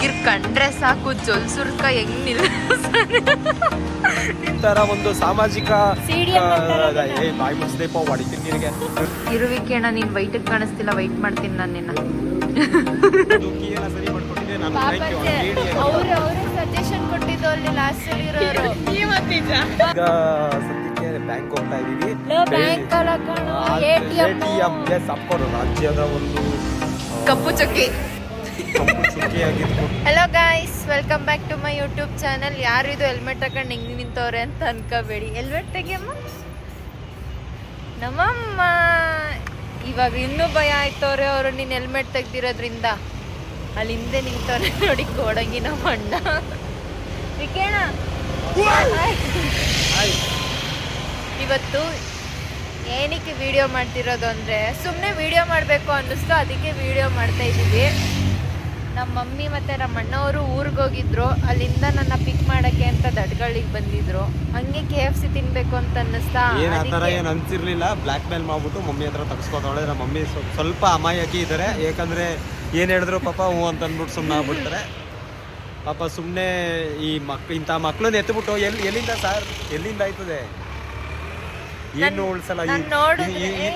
ಹುಡ್ಗಿರ್ ಕಂಡ್ರೆ ಸಾಕು ಜೊಲ್ಸುರ್ಕ ಹೆಂಗ್ ನಿಲ್ಲ ತರ ಒಂದು ಸಾಮಾಜಿಕ ಬಾಯಿ ಮುಸ್ದೆಪ್ಪ ಹೊಡಿತೀನಿ ನಿನಗೆ ಇರುವಿಕೆ ಅಣ್ಣ ನೀನ್ ವೈಟ್ ಕಾಣಿಸ್ತಿಲ್ಲ ವೈಟ್ ಮಾಡ್ತೀನಿ ನಾನು ನಿನ್ನ. ನಾನು ಸಜೆಷನ್ ಕೊಟ್ಟಿದ್ದು ಅಲ್ಲಿ ಲಾಸ್ಟ್ ಇರೋರು. ಈಗ ಸದ್ಯಕ್ಕೆ ಬ್ಯಾಂಕ್ ಹೋಗ್ತಾ ಇದೀವಿ ಬ್ಯಾಂಕ್ ಅಲ್ಲ ಎಟಿಎಂ ಎಟಿಎಂ ಎಸ್ ಅಪ್ಕೋರು ರಾಜ್ಯದ ಒಂದು ಕಪ್ಪು ಚೊಕ್ಕಿ. Hello guys welcome back to my YouTube channel ಯಾರು ಇದು ಹೆಲ್ಮೆಟ್ ಹಾಕೊಂಡು ಹೆಂಗ್ ನಿಂತವ್ರೆ ಅಂತ ಅನ್ಕೋಬೇಡಿ. ಹೆಲ್ಮೆಟ್ ತೆಗಿಯಮ್ಮ? ನಮ್ಮಮ್ಮ. ಇವಾಗ ಇನ್ನೂ ಭಯ ಆಯ್ತವ್ರೆ ಅವರು ನೀನು ಹೆಲ್ಮೆಟ್ ತೆಗ್ದಿರೋದ್ರಿಂದ. ಅಲ್ಲಿ ಹಿಂದೆ ನಿಂತವ್ರೆ ನೋಡಿ ಕೋಡಂಗಿ ನಮ್ಮ ಅಣ್ಣ ವಿಕೇಣ. ಇವತ್ತು ಏನಕ್ಕೆ ವಿಡಿಯೋ ಮಾಡ್ತಿರೋದು ಅಂದರೆ ಸುಮ್ಮನೆ ವಿಡಿಯೋ ಮಾಡಬೇಕು ಅನ್ನಿಸ್ತು, ಅದಕ್ಕೆ ವಿಡಿಯೋ ಮಾಡ್ತಾ ಇದ್ದೀವಿ. ನಮ್ಮ ಮಮ್ಮಿ ಮತ್ತು ನಮ್ಮ ಅಣ್ಣವರು ಊರಿಗೆ ಹೋಗಿದ್ರು. ಅಲ್ಲಿಂದ ನನ್ನ ಪಿಕ್ ಮಾಡೋಕ್ಕೆ ಅಂತ ದಡ್ಗಳಿಗೆ ಬಂದಿದ್ರು. ಹಂಗೆ ಕೆ ಎಫ್ ಸಿ ತಿನ್ಬೇಕು ಅಂತ ಅನ್ನಿಸ್ತಾ ಏನ್ ಆ ಥರ ಏನು ಅನ್ಸಿರ್ಲಿಲ್ಲ. ಬ್ಲ್ಯಾಕ್ ಮೇಲ್ ಮಾಡ್ಬಿಟ್ಟು ಮಮ್ಮಿ ಹತ್ರ ತಗ್ಸ್ಕೊತಾವಳೆ ನಮ್ಮ ಮಮ್ಮಿ ಸ್ವಲ್ಪ ಸ್ವಲ್ಪ ಅಮಾಯಕಿ ಇದ್ದಾರೆ ಯಾಕಂದ್ರೆ ಏನ್ ಹೇಳಿದ್ರು ಪಾಪ ಹ್ಞೂ ಅಂತ ಅಂದ್ಬಿಟ್ಟು ಸುಮ್ಮನೆ ಆಗ್ಬಿಡ್ತಾರೆ. ಪಾಪ ಸುಮ್ಮನೆ ಈ ಮಕ್ ಇಂಥ ಮಕ್ಳನ್ನ ಎತ್ಬಿಟ್ಟು ಎಲ್ಲಿ ಎಲ್ಲಿಂದ ಸರ್? ಎಲ್ಲಿಂದ ಆಯ್ತದೆ? ಏನು ಉಳ್ಸಲ್ಲ ನಾನು ನೋಡಿದ್ರೆ ಈ-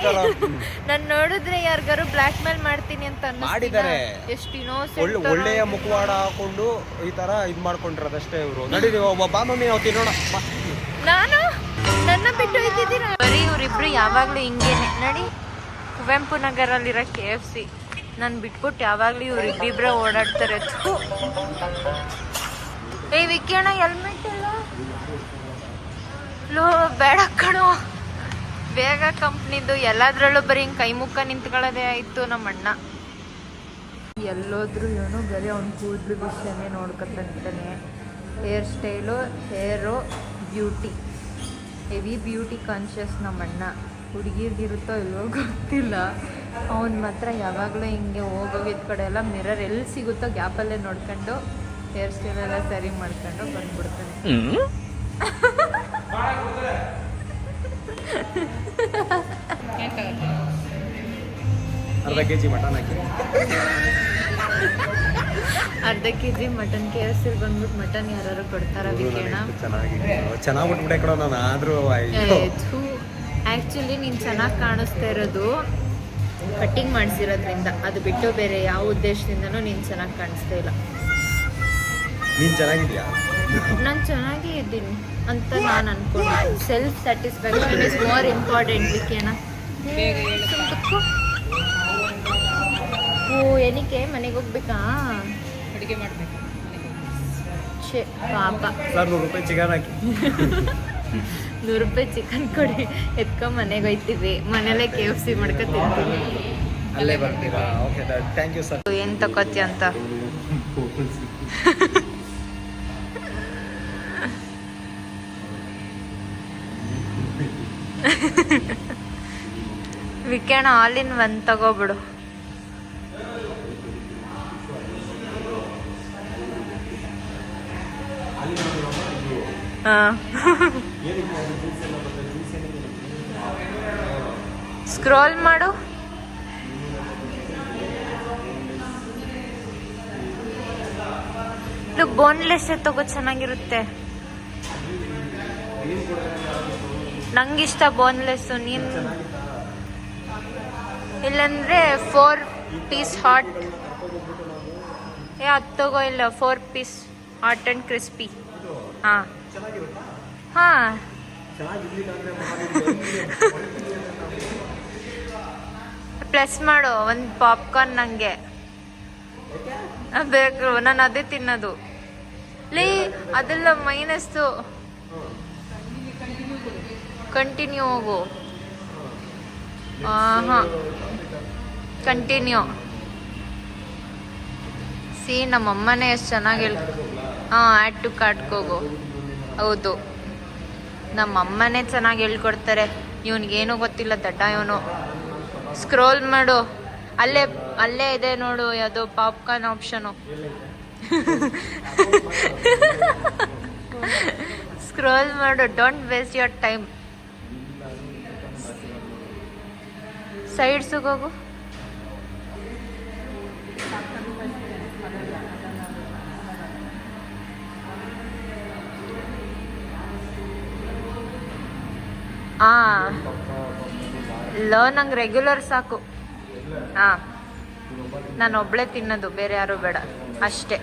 ನಾನು ನೋಡಿದ್ರೆ ಯಾರಿಗಾರು ಬ್ಲ್ಯಾಕ್ ಮೇಲ್ ಮಾಡ್ತೀನಿ ಅಂತ ಮಾಡಿದ್ದಾರೆ. ಎಷ್ಟು ಒಳ್ಳೆ ಒಳ್ಳೆಯ ಮುಖವಾಡ ಹಾಕೊಂಡು ಈ ತರ ಇದ್ ಮಾಡ್ಕೊಂಡಿರೋದಷ್ಟೇ ಇವರು. ನಡೀರಿ ಒಬ್ಬ ಬಾ ಮಮ್ಮಿ ನಾವು ತಿನ್ನೋಣ ನಾನು? ನನ್ನ ಬಿಟ್ಟು ಹೋಯ್ತಿದ್ದೀರ? ಬರೀ ಇವರಿಬ್ರು ಯಾವಾಗ್ಲೂ ಹಿಂಗೇನೆ. ನಡಿ ಕುವೆಂಪು ನಗರಲ್ಲಿರೋ ಕೆ ಎಫ್ ಸಿ. ನಾನು ಬಿಟ್ಬಿಟ್ಟು ಯಾವಾಗ್ಲೂ ಇವ್ರು ಇಬ್ಬಿಬ್ರೆ ಓಡಾಡ್ತಾರೆ. ಏ ವಿಕಿಯಣ ಹೆಲ್ಮೆಟ್ ಎಲ್ಲ? ಲೋ ಬೇಡ ಕಣೋ. ಬೇಗ ಕಂಪ್ನಿದು ಎಲ್ಲದ್ರಲ್ಲೂ ಬರೀ ಹಿಂಗೆ ಕೈ ಮುಖ ನಿಂತ್ಕೊಳ್ಳೋದೇ ಆಯಿತು ನಮ್ಮ ಅಣ್ಣ ಎಲ್ಲೋದ್ರೂ ಇವನು ಬರೀ ಅವ್ನು ಕೂದಲು ವಿಷಯನೇ ನೋಡ್ಕೊತಾನೆ hair style hair beauty. Heavy beauty conscious ನಮ್ಮ ಅಣ್ಣ ಹುಡುಗಿರ್ಗಿರುತ್ತೋ ಇಲ್ವೋ ಗೊತ್ತಿಲ್ಲ. ಅವ್ನು ಮಾತ್ರ ಯಾವಾಗಲೂ ಹಿಂಗೆ ಹೋಗೋಗಿದ್ದ ಕಡೆ ಎಲ್ಲ ಮಿರರ್ ಎಲ್ಲಿ ಸಿಗುತ್ತೋ ಗ್ಯಾಪಲ್ಲೇ ನೋಡ್ಕೊಂಡು ಹೇರ್ ಸ್ಟೈಲೆಲ್ಲ ಸರಿ ಮಾಡ್ಕೊಂಡು ಬಂದ್ಬಿಡ್ತಾನೆ. ಅರ್ಧ ಕೆ ಜಿ ಮಟನ್ ಹಾಕಿ. ಅರ್ಧ K G mutton K F C ಬಂದ್ಬಿಟ್ಟು ಮಟನ್ ಯಾರು ಕೊಡ್ತಾರ ವಿಕೇಣ ಚೆನ್ನಾಗಿ ಚೆನ್ನಾಗಿ ಬಿಟ್ಬಿಟ್ಟೆ ಕಣ ನಾನು ಆದ್ರೂ ಆಕ್ಚುಲಿ ಆ್ಯಕ್ಚುಲಿ ನೀನು ಚೆನ್ನಾಗಿ ಕಾಣಿಸ್ತಾ ಇರೋದು ಕಟ್ಟಿಂಗ್ ಮಾಡಿಸಿರೋದ್ರಿಂದ. ಅದು ಬಿಟ್ಟು ಬೇರೆ ಯಾವ ಉದ್ದೇಶದಿಂದನೂ ನೀನು ಚೆನ್ನಾಗಿ ಕಾಣಿಸ್ತಾ ಇಲ್ಲ. ನೀನ್ ಚೆನ್ನಾಗಿದ್ಯಾ? ನಾನು ಚೆನ್ನಾಗೇ ಇದ್ದೀನಿ ಅಂತ ನಾನು ಅನ್ಕೊಂಡು self satisfaction is more important ವಿಕೇನ ಓ ಏನಕ್ಕೆ ಮನೆಗೆ ಹೋಗ್ಬೇಕಾ? ಅಡುಗೆ ಮಾಡ್ಬೇಕು. ಛೇ ಪಾಪ. ಸರ್ ನೂರು ರೂಪಾಯಿ ಚಿಕನ್ ಹಾಕಿ. ನೂರು ರೂಪಾಯಿ ಚಿಕನ್ ಕೊಡಿ. ಎತ್ಕೊಂಡು ಮನೆಗೆ ಹೋಯ್ತೀವಿ. ಮನೇಲೆ ಕೆ ಎಫ್ ಸಿ ಮಾಡ್ಕೊ ತಿಂತೀವಿ ಅಲ್ಲೇ ಬರ್ತೀರಾ? ಓಕೆ ಥ್ಯಾಂಕ್ ಯು ಸರ್ ಏನು ತಗೋತಿ ಅಂತ? ವಿಕೇಣ ಆಲ್ ಇನ್ ಒನ್ ತಗೋಬಿಡು. ಸ್ಕ್ರೋಲ್ ಮಾಡು. ಇದು ಬೋನ್ಲೆಸ್ ತಗೋ ಚೆನ್ನಾಗಿರುತ್ತೆ. ನಂಗಿಷ್ಟ ಬೋನ್ಲೆಸ್ ನೀನ್ ಇಲ್ಲಂದ್ರೆ ಫೋರ್ ಪೀಸ್ ಹಾಟ್ ಏ, ಅದು ತಗೋ, ಇಲ್ಲ four piece hot and crispy ಹಾಂ. ಹಾಂ. ಪ್ಲಸ್ ಮಾಡು, ಒಂದು ಪಾಪ್ಕಾರ್ನ್ ನನಗೆ ಬೇಕು, ನಾನು ಅದೇ ತಿನ್ನೋದು. ಲೇ, ಅದೆಲ್ಲ ಮೈನಸ್ಸು ಕಂಟಿನ್ಯೂ ಹೋಗು. ಹಾಂ ಕಂಟಿನ್ಯೂ ಸಿ ನಮ್ಮಮ್ಮನೇ ಎಷ್ಟು ಚೆನ್ನಾಗಿ ಹೇಳಿ ಹಾಂ ಆ್ಯಡ್ ಟು ಕಾಟ್ಕೋಗು ಹೌದು. ನಮ್ಮಮ್ಮನೇ ಚೆನ್ನಾಗಿ ಹೇಳ್ಕೊಡ್ತಾರೆ. ಇವನಿಗೇನು ಗೊತ್ತಿಲ್ಲ ದಡ್ಡ ಇವನು. ಸ್ಕ್ರೋಲ್ ಮಾಡು. ಅಲ್ಲೇ ಅಲ್ಲೇ ಇದೆ ನೋಡು, ಯಾವುದೋ ಪಾಪ್ಕಾರ್ನ್ ಆಪ್ಷನು ಸ್ಕ್ರೋಲ್ ಮಾಡು. ಡೋಂಟ್ ವೇಸ್ಟ್ ಯೋರ್ ಟೈಮ್ ಸೈಡ್ಸಿಗೆ ಹೋಗು. ಲೋ ನಂಗೆ ರೆಗ್ಯುಲರ್ ಸಾಕು. ಹಾಂ. ನಾನು ಒಬ್ಳೆ ತಿನ್ನೋದು, ಬೇರೆ ಯಾರು ಬೇಡ. ಅಷ್ಟೇ.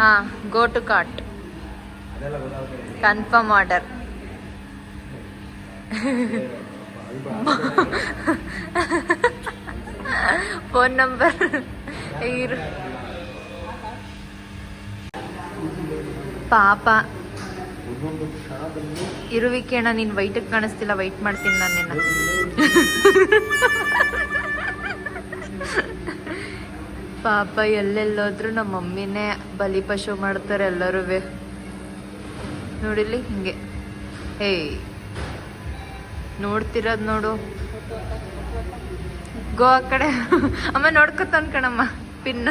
ಹಾಂ go to cart confirm order phone number ಇರು. ಪಾಪ. ಇರುವಿಕೆ ಅಣ್ಣ ನೀನು ವೈಟಿಗೆ ಕಾಣಿಸ್ತಿಲ್ಲ ವೈಟ್ ಮಾಡ್ತೀನಿ ನಾನು ನಿನ್ನ. ಪಾಪ ಎಲ್ಲೆಲ್ಲೋದ್ರೂ ನಮ್ಮ ಮಮ್ಮಿನೇ ಬಲಿಪಶು ಮಾಡ್ತಾರೆ ಎಲ್ಲರೂ ನೋಡಿಲಿ ಹಿಂಗೆ. ಏಯ್ ನೋಡ್ತಿರೋದು ನೋಡು. ಗೋ ಆ ಕಡೆ. ಅಮ್ಮ ನೋಡ್ಕೊತಾನ ಕಣಮ್ಮ ಪಿನ್ನ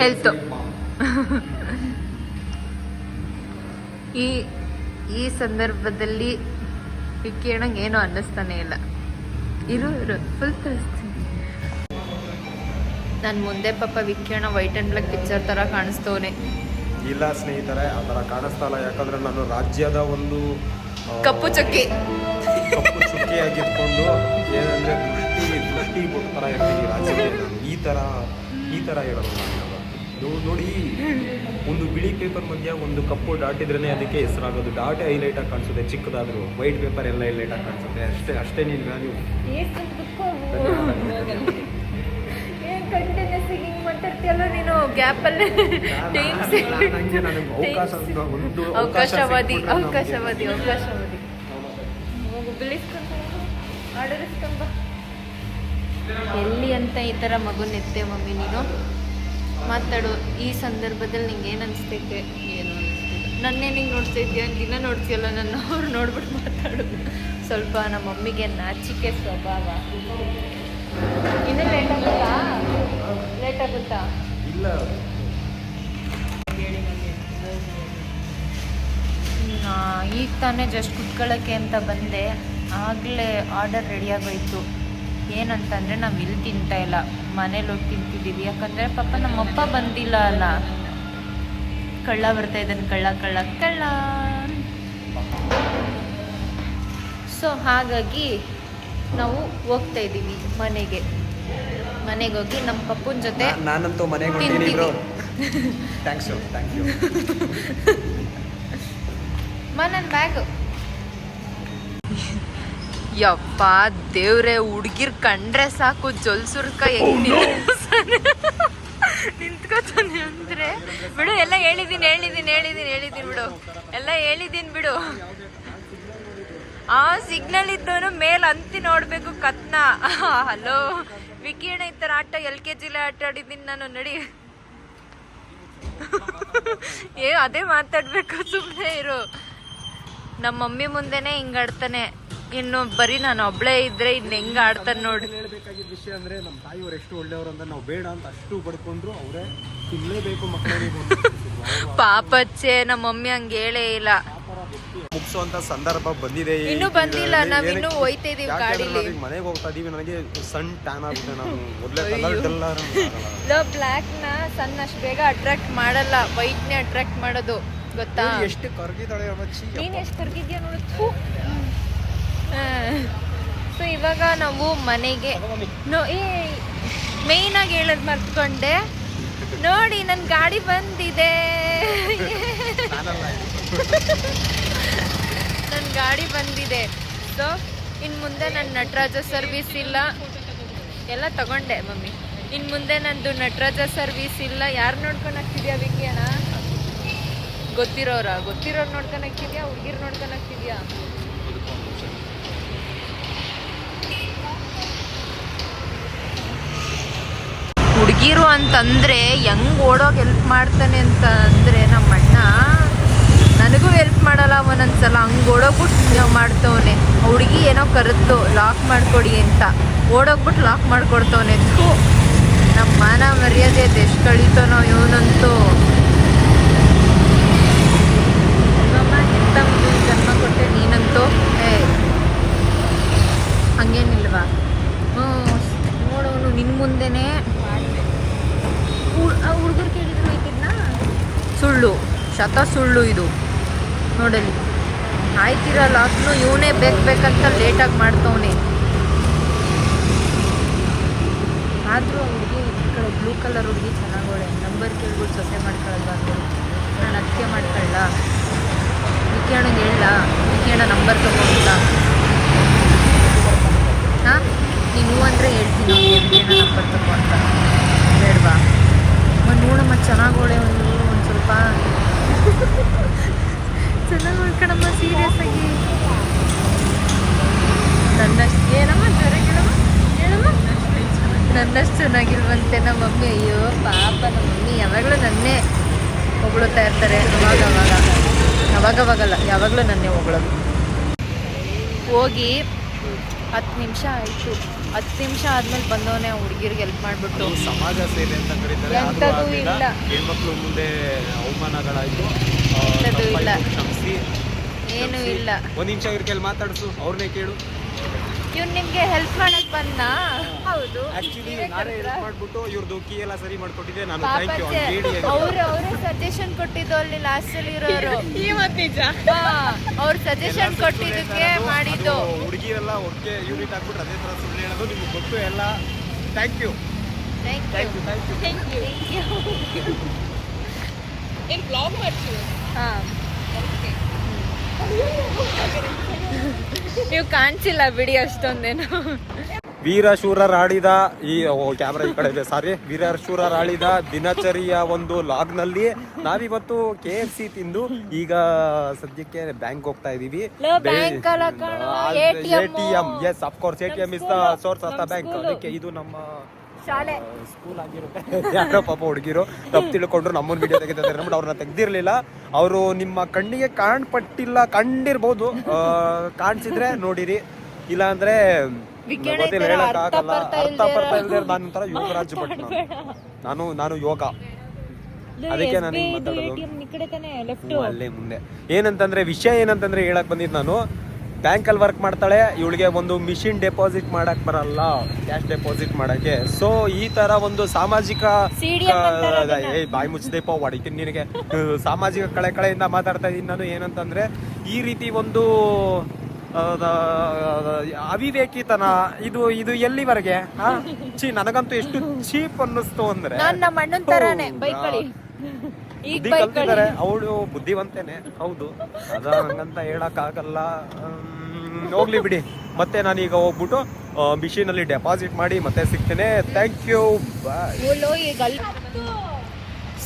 ಹೆಲ್ತ್ ಈ ಈ ಸಂದರ್ಭದಲ್ಲಿ ವಿಕ್ಕಿ ಅಣ್ಣಂಗೆ ಏನೂ ಅನ್ನಿಸ್ತಾನೆ ಇಲ್ಲ. ಇರು ಇರು ಫುಲ್ ಕಳಿಸ್ತೀನಿ ನಾನು ಮುಂದೆ ಪಾಪ ವಿಕ್ಕಿ ಅಣ್ಣ ವೈಟ್ ಆ್ಯಂಡ್ ಬ್ಲಾಕ್ ಪಿಕ್ಚರ್ ಥರ ಕಾಣಿಸ್ತವನೆ. ಇಲ್ಲ ಸ್ನೇಹಿತರೆ ಆ ಥರ ಕಾಣಿಸ್ತಾ ಇಲ್ಲ. ಯಾಕಂದ್ರೆ ನಾನು ರಾಜ್ಯದ ಒಂದು ಕಪ್ಪು ಚೊಕ್ಕಿ. ಕಪ್ಪು ಏನಂದರೆ ದೃಷ್ಟಿ ದೃಷ್ಟಿ ಥರ ಇರ್ತೀನಿ ರಾಜ್ಯದಲ್ಲಿ. ಈ ಥರ ಈ ಥರ ಹೇಳೋದು ನೋಡಿ ಒಂದು ಬಿಳಿ ಪೇಪರ್ ಮಧ್ಯ ಒಂದು ಕಪ್ಪು ಡಾಟ್ ಇದ್ರೇ ಅದಕ್ಕೆ ಹೆಸರಾಗೋದು. ಡಾಟ್ ಹೈಲೈಟ್ ಆಗಿ ಕಾಣಿಸುತ್ತೆ ಚಿಕ್ಕದಾದರೂ. ವೈಟ್ ಪೇಪರ್ ಎಲ್ಲ ಹೈಲೈಟ್ ಆಗಿ ಕಾಣಿಸುತ್ತೆ. ಅಷ್ಟೇ ಅಷ್ಟೇ ನೀನು ವ್ಯಾಲ್ಯೂ ನೀನು? ಗ್ಯಾಪಲ್ಲಿ ಅವಕಾಶ ಅವಕಾಶವಾದಿ ಅವಕಾಶವಾದಿ ಅವಕಾಶವಾದಿ ಆರ್ಡರ್ ಎಲ್ಲಿ ಅಂತ ಈ ಥರ ಮಗು ನೆತ್ತೆ ಮಮ್ಮಿ ನೀನು? ಮಾತಾಡು. ಈ ಸಂದರ್ಭದಲ್ಲಿ ನಿಂಗೆ ಏನು ಅನಿಸ್ತೈತೆ? ಏನು ಅನಿಸ್ತಿಲ್ಲ ನನ್ನೇ ನಿಂಗೆ ನೋಡ್ತಾ ಇದೆಯಾ ದಿನ ನೋಡ್ತೀಯಲ್ಲ ನನ್ನ ಅವ್ರು ನೋಡ್ಬಿಟ್ಟು ಮಾತಾಡೋದು ಸ್ವಲ್ಪ ನಮ್ಮ ಮಮ್ಮಿಗೆ ನಾಚಿಕೆ ಸ್ವಭಾವ. ಇನ್ನೂ ಲೇಟ್ ಆಗುತ್ತಾ? ಲೇಟ್ ಆಗುತ್ತಾ? ಇಲ್ಲ. ಈಗ ತಾನೇ ಜಸ್ಟ್ ಕುತ್ಕೊಳ್ಳೋಕ್ಕೆ ಅಂತ ಬಂದೆ. ಆಗಲೇ ಆರ್ಡರ್ ರೆಡಿಯಾಗೋಯಿತು. ಏನಂತಂದರೆ ನಾವು ಇಲ್ಲಿ ತಿಂತಾ ಇಲ್ಲ. ಮನೇಲಿ ಹೋಗಿ ತಿಂತಿದ್ದೀವಿ. ಯಾಕಂದರೆ ಪಾಪ ನಮ್ಮಪ್ಪ ಬಂದಿಲ್ಲ ಅಲ್ಲ. ಕಳ್ಳ ಬರ್ತಾ ಇದ್ದಾನೆ. ಕಳ್ಳ ಕಳ್ಳ ಕಳ್ಳ. ಸೊ ಹಾಗಾಗಿ ನಾವು ಹೋಗ್ತಾ ಇದ್ದೀವಿ ಮನೆಗೆ. ಮನೆಗೆ ಹೋಗಿ ನಮ್ಮ ಪಪ್ಪನ ಜೊತೆ ನಾನಂತೂ ಮನೆಗೆ ಹೋಗ್ತೀನಿ ತಿಂತೀವಿ. ಬ್ರೋ. ಥ್ಯಾಂಕ್ಸ್ ಥ್ಯಾಂಕ್ ಯು ಮ ನನ್ನ ಬ್ಯಾಗು ಯಪ್ಪ ದೇವ್ರೆ ಹುಡ್ಗಿರ್ ಕಂಡ್ರೆ ಸಾಕು ಜೊಲ್ಸುರ್ಕ ಸುರ್ಕ ನಿಂತ್ಕೋತಾನೆ ಅಂದ್ರೆ? ಬಿಡು ಎಲ್ಲ ಹೇಳಿದೀನಿ ಹೇಳಿದೀನಿ ಹೇಳಿದೀನಿ ಹೇಳಿದೀನಿ ಬಿಡು. ಎಲ್ಲ ಹೇಳಿದೀನಿ ಬಿಡು. ಆ ಸಿಗ್ನಲ್ ಇದ್ದವನು ಮೇಲ್ ಅಂತಿ ನೋಡ್ಬೇಕು ಕತ್ನ. ಹಲೋ ವಿಕಿರಣ ಈ ಥರ ಆಟ ಎಲ್ ಕೆ ಜಿಲೇ ಆಟ ಆಡಿದ್ದೀನಿ ನಾನು ನಡಿ. ಏ ಅದೇ ಮಾತಾಡ್ಬೇಕು ಸುಮ್ಮನೆ ಇರು. ನಮ್ಮ ಮಮ್ಮಿ ಮುಂದೆನೆ ಹಿಂಗ್ ಆಡ್ತಾನೆ. ಇನ್ನು ಬರೀ ನಾನು ಒಬ್ಳೇ ಇದ್ರೆ ಇನ್ನು ಹೆಂಗ್ ಆಡ್ತಾನೆ ನೋಡಿ. ಹೇಳ್ಬೇಕಾಗಿದ್ದ ವಿಷಯ ಅಂದ್ರೆ ನಮ್ಮ ತಾಯಿಯವರು ಎಷ್ಟು ಒಳ್ಳೆಯವರು ಅಂತ ನಾವು ಬೇಡ ಅಂತ ಅಷ್ಟು ಬಡ್ಕೊಂಡ್ರು ಅವರೇ ತಿನ್ಲೇಬೇಕು ಮಕ್ಕಳಿಗೆ. ಪಾಪಚ್ಚೆ ನಮ್ಮ ಮಮ್ಮಿ ಹಂಗ ಹೇಳೇ ಇಲ್ಲ. ಮುಗಿಸುವಂತ ಸಂದರ್ಭ ಬಂದಿದೆ ಇನ್ನೂ ಬಂದಿಲ್ಲ, ನಾವು ಇನ್ನೂ ಹೋಯ್ತಾ ಇದೀವಿ ಗಾಡಿಲಿ ಮನೆಗೆ ಹೋಗ್ತಾ ಇದೀವಿ ನನಗೆ ಸಣ್ಣ ಟ್ಯಾನ್ ಆಗುತ್ತೆ ನಾನು ಮೊದಲೇ ಕಲರ್ ಡಲ್ ಲೋ ಬ್ಲ್ಯಾಕ್ನ ಸಣ್ಣ ಅಷ್ಟು ಬೇಗ ಅಟ್ರಾಕ್ಟ್ ಮಾಡಲ್ಲ. ವೈಟ್ ನೇ ಅಟ್ರಾಕ್ಟ್ ಮಾಡೋದು. ಗೊತ್ತಾ? ಎಷ್ಟು ಕರ್ಗಿದಾಳೆ ನೀನ್ ಎಷ್ಟು ಕರ್ಗಿದ್ಯಾ ನೋಡು ಸೊ ಇವಾಗ ನಾವು ಮನೆಗೆ ನೋ ಏ ಮೇಯ್ನ್ ಆಗಿ ಹೇಳೋದು ಮರ್ತ್ಕೊಂಡೆ. ನೋಡಿ ನನ್ನ ಗಾಡಿ ಬಂದಿದೆ. ನನ್ನ ಗಾಡಿ ಬಂದಿದೆ. ಸೊ ಇನ್ನು ಮುಂದೆ ನನ್ನ ನಟರಾಜ ಸರ್ವಿಸ್ ಇಲ್ಲ. ಎಲ್ಲ ತಗೊಂಡೆ ಮಮ್ಮಿ. ಇನ್ನು ಮುಂದೆ ನಂದು ನಟರಾಜ ಸರ್ವಿಸ್ ಇಲ್ಲ. ಯಾರು ನೋಡ್ಕೊಂಡು ಹಾಕ್ತಿದ್ಯಾ ಅಣ್ಣ ಗೊತ್ತಿರೋರ? ಗೊತ್ತಿರೋರು ನೋಡ್ಕೊಳಕ್ಕಿದ್ಯಾ ಹುಡುಗಿರು ನೋಡ್ಕೊಂಡು ಹಾಕ್ತಿದ್ಯಾ ಹುಡುಗಿರು ಅಂತಂದ್ರೆ ಹೆಂಗ್ ಓಡೋಗಿ ಹೆಲ್ಪ್ ಮಾಡ್ತಾನೆ ಅಂತ ಅಂದ್ರೆ ನಮ್ಮ ಅಣ್ಣ ನನಗೂ ಹೆಲ್ಪ್ ಮಾಡಲ್ಲ ಒಂದೊಂದ್ಸಲ ಹಂಗೆ ಓಡೋಗ್ಬಿಟ್ಟು ಮಾಡ್ತವನೆ. ಹುಡುಗಿ ಏನೋ ಕರೆತ್ತು ಲಾಕ್ ಮಾಡ್ಕೊಡಿ ಅಂತ. ಓಡೋಗ್ಬಿಟ್ಟು ಲಾಕ್ ಮಾಡ್ಕೊಡ್ತವನೆ. ನಮ್ಮ ಮಾನ ಮರ್ಯಾದೆ ಎಷ್ಟು ಕಳೀತಾನೋ ಇವನಂತೂ ನಮ್ಮ ಎಂತ ಮಗುವಿಗೆ ಜನ್ಮ ಕೊಟ್ಟೆ ನೀನಂತೂ ಏ ಹಂಗೇನಿಲ್ವಾ ಸುಳ್ಳು ಶತ ಸುಳ್ಳು ಇದು. ನೋಡಲಿ ಆಯ್ತಿರಲ್ಲ ಅದನ್ನು ಇವನೇ ಬೇಕು ಬೇಕಂತ ಲೇಟಾಗಿ ಮಾಡ್ತವನೆ. ಆದರೂ ಹುಡುಗಿ ಈ ಕಡೆ ಬ್ಲೂ ಕಲರ್ ಹುಡುಗಿ ಚೆನ್ನಾಗೋಳೆ ನಂಬರ್ ಕೇಳ್ಬಿಟ್ಟು ಸೊಸೆ ಮಾಡ್ಕೊಳ್ಳೋದು ಅದು ನಾನು ಅದಕ್ಕೆ ಮಾಡ್ಕೊಳ್ಳ. ವಿಕಿಯಣ್ಣಗೆ ಹೇಳ ವಿಕಿಯಣ್ಣ ನಂಬರ್ ತೊಗೊಂಡಿಲ್ಲ. ಹಾಂ? ನೀವು ಅಂದರೆ ಹೇಳ್ತೀನಿ ಅವ್ನಿಗೆ ವಿಕಿಯಣ್ಣ ನಂಬರ್ ತೊಗೊಂಡ ಬೇಡವಾ? ಒಂದು ನೋಡಮ್ಮ ಚೆನ್ನಾಗೋಳೆ ಒಂದು ಒಂದು ಸ್ವಲ್ಪ ಚೆನ್ನಾಗಿ ನೋಡ್ಕಣಮ್ಮ ಸೀರಿಯಸ್ ಆಗಿ. ನನ್ನಷ್ಟು ಏನಮ್ಮ ಚೆನ್ನಾಗಿಲ್ಲಮ್ಮ ಹೇಳಮ್ಮ? ನನ್ನಷ್ಟು ಚೆನ್ನಾಗಿಲ್ವಂತೆ ನಮ್ಮ ಮಮ್ಮಿ. ಅಯ್ಯೋ, ಪಾಪ ನಮ್ಮ ಮಮ್ಮಿ. ಯಾವಾಗಲೂ ನನ್ನೇ ಹೊಗಳುತ್ತಾ ಇರ್ತಾರೆ. ಅವಾಗ ಅವಾಗ. ಅವಾಗವಾಗಲ್ಲ ಯಾವಾಗಲೂ ನನ್ನೇ ಹೊಗಳೋದು. ಹೋಗಿ ಹತ್ತು ನಿಮಿಷ ಆಯಿತು. ಹತ್ತು ನಿಮಿಷ ಆದ್ಮೇಲೆ ಬಂದವನೇ ಹುಡುಗಿರಿಗೆ ಹೆಲ್ಪ್ ಮಾಡ್ಬಿಟ್ಟು. ಅದು ಸಮಾಜ ಸೇವೆ ಅಂತ ಕರೀತಾರೆ. ಅದು ಎಂಥದೂ ಆಗ್ಲಿಲ್ಲ. ಇಲ್ಲ. ಹೆಣ್ಮಕ್ಳು ಮುಂದೆ ಅವಮಾನಗಳಾಯ್ತು. ಆ, ಎಂಥದೂ ತಪ್ಪಾಯ್ತು, ಇಲ್ಲ. ಕ್ಷಮಿಸಿ. ಏನೂ ಇಲ್ಲ. ಒಂದ್ ನಿಮಿಷ ಇವ್ರ ಮಾತಾಡ್ಸು. ಅವ್ರನ್ನೇ ಕೇಳು. ಇವ್ನು ನಿಮಗೆ ಹೆಲ್ಪ್ ಮಾಡಕ್ ಬಂದ ಹೌದು. ಆಕ್ಚುಲಿ ನಾನೇ ಹೆಲ್ಪ್ ಮಾಡ್ಬಿಟ್ಟು ಇವ್ರದ್ದು ಕೀ ಎಲ್ಲ ಸರಿ ಮಾಡ್ಕೊಟ್ಟಿದ್ದೆ. ನಾನು ಥ್ಯಾಂಕ್ ಯು. ಅವ್ರು ಅವರೇ ಸಜೆಷನ್ ಕೊಟ್ಟಿದ್ದು ಅಲ್ಲಿ ಲಾಸ್ಟ್ ಅಲ್ಲಿ ಇರೋರು. ನಿಜ? ಅವ್ರ ಸಜೆಷನ್ ಕೊಟ್ಟಿದ್ದಕ್ಕೆ ಮಾಡಿದ್ದು. ಹುಡುಗಿರೆಲ್ಲ ಒಟ್ಟಿಗೆ ಯೂನಿಟ್ ಹಾಕ್ಬಿಟ್ರೆ ಅದೇ ಥರ ಸುಳ್ಳು ಹೇಳೋದು ನಿಮ್ಗೆ ಗೊತ್ತು ಎಲ್ಲ. Thank you thank you thank you thank you thank you ಹಾಂ. ನೀವು ಕಾಣಿಸಿಲ್ಲ ಬಿಡಿ ಅಷ್ಟೊಂದೇನು. ವೀರಶೂರರಾಡಿದ ಈ ಕ್ಯಾಮ್ರಾ ಈ ಕಡೆ ಇದೆ ಸಾರಿ ವೀರಶೂರರಾಡಿದ ದಿನಚರಿಯ ಒಂದು ಲಾಗ್ನಲ್ಲಿ ನಾವಿವತ್ತು ಕೆ ಎಫ್ ಸಿ ತಿಂದು ಈಗ ಸದ್ಯಕ್ಕೆ ಬ್ಯಾಂಕ್ ಹೋಗ್ತಾ ಇದೀವಿ A T M S of course A T M is the source of the bank ಅದಕ್ಕೆ ಇದು ನಮ್ಮ ಶಾಲೆ. ಸ್ಕೂಲ್ ಆಗಿರುತ್ತೆ. ಯಾರೋ ಪಾಪ ಹುಡುಗಿರು ತಪ್ಪು ತಿಳ್ಕೊಂಡ್ರು ನಮ್ಮನ್ನ ವಿಡಿಯೋ ತೆಗಿತಾರೆ ಅಂದ್ಬಿಟ್ಟು ಅವ್ರನ್ನ ತೆಗ್ದಿರ್ಲಿಲ್ಲ. ಅವರು ನಿಮ್ಮ ಕಣ್ಣಿಗೆ ಕಾಣ್ಪಟ್ಟಿಲ್ಲ ಕಂಡಿರ್ಬೋದು. ಆ, ಕಾಣಿಸಿದ್ರೆ ನೋಡಿರಿ. ಇಲ್ಲ ಅಂದ್ರೆ ಗೊತ್ತಿಲ್ಲ ಈ ತರ ಹೇಳಕ್ಕಾಗಲ್ಲ. ಅರ್ಥ ಬರ್ತಾ ಇಲ್ದೇ ನಾನು ಒಂಥರ ಯೋಗರಾಜ್ ಭಟ್ ನಾನು. ನಾನು ನಾನು ಯೋಗ. ಅದಕ್ಕೆ ನಾನು ಮಾತಾಡೋದು. ಅಲ್ಲೇ ಮುಂದೆ. ಏನಂತಂದ್ರೆ ವಿಷಯ ಏನಂತಂದ್ರೆ ಹೇಳಕ್ ಬಂದಿದ್ ನಾನು. ಬ್ಯಾಂಕಲ್ಲಿ ವರ್ಕ್ ಮಾಡ್ತಾಳೆ ಇವಳಿಗೆ ಒಂದು ಮಿಷಿನ್ ಡೆಪಾಸಿಟ್ ಮಾಡಕ್ ಬರಲ್ಲ ಕ್ಯಾಶ್ ಡೆಪಾಸಿಟ್ ಮಾಡಕ್ಕೆ. ಸೊ ಈ ತರ ಒಂದು ಸಾಮಾಜಿಕ ಏ ಬಾಯಿ ಮುಚ್ಚದೆಪ್ಪ ಹೊಡಿತೀನಿ ನಿನಗೆ. ಸಾಮಾಜಿಕ ಕಳೆ ಕಳೆಯಿಂದ ಮಾತಾಡ್ತಾ ಇದ್ದೀನಿ ನಾನು. ಏನಂತಂದ್ರೆ ಈ ರೀತಿ ಒಂದು ಅವಿವೇಕಿತನ ಇದು ಇದು ಎಲ್ಲಿವರೆಗೆ? ಛೀ ನನಗಂತೂ ಎಷ್ಟು ಚೀಪ್ ಅನ್ನಿಸ್ತು ಅಂದ್ರೆ. ಬುದ್ಧಿ ಕಲ್ತಿದ್ದಾರೆ. ಅವಳು ಬುದ್ಧಿವಂತೇನೆ. ಹೌದು. ಅದ ಹಂಗಂತ ಹೇಳಕ್ ಆಗಲ್ಲ ಹೋಗ್ಲಿ ಬಿಡಿ. ಮತ್ತೆ ನಾನೀಗ ಹೋಗ್ಬಿಟ್ಟು ಮಿಷಿನ್ ಅಲ್ಲಿ ಡೆಪಾಸಿಟ್ ಮಾಡಿ ಮತ್ತೆ ಸಿಗ್ತೇನೆ. ಥ್ಯಾಂಕ್ ಯು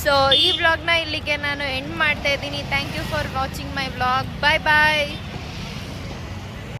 ಸೊ ಈ ವ್ಲಾಗ್ನ ಇಲ್ಲಿಗೆ ನಾನು ಎಂಡ್ ಮಾಡ್ತಾ ಇದ್ದೀನಿ. Thank you for watching my vlog bye bye